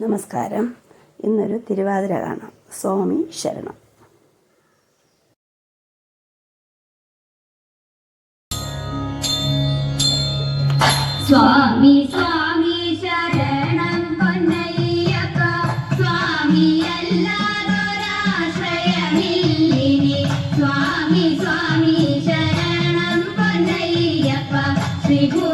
നമസ്കാരം. ഇന്നൊരു തിരുവാതിര കാണാം. സ്വാമി ശരണം. സ്വാമി സ്വാമി ശരണം പൊന്നയ്യപ്പ. സ്വാമി അല്ലാതൊരാശ്രയമില്ലിനി. സ്വാമി സ്വാമി ശരണം പൊന്നയ്യപ്പ. ശ്രീഭൂതനാഥ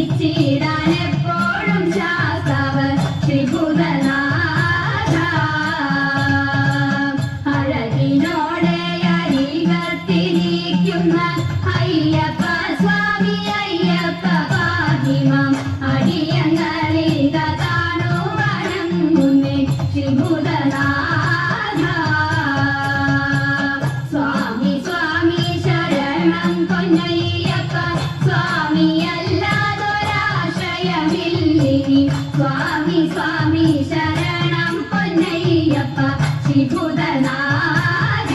വിശ്വസിച്ചിടാൻ എപ്പോഴും ശാസ്താവ് ശ്രീഭൂതനാഥ. അഴകിനോടെ അരികത്തിരിക്കുന്ന അയ്യപ്പ സ്വാമി അയ്യപ്പ പാഹിമം അടിയങ്ങളിത കാണുവാനും മുന്നേ ശ്രീഭൂതനാഥ. സ്വാമി സ്വാമി ശരണം പൊന്നയ്യപ്പ അല്ലാതൊരാശ്രയമില്ലിനി സ്വാമി സ്വാമി ശരണം പൊന്നയ്യപ്പ ശ്രീഭൂതനാഥ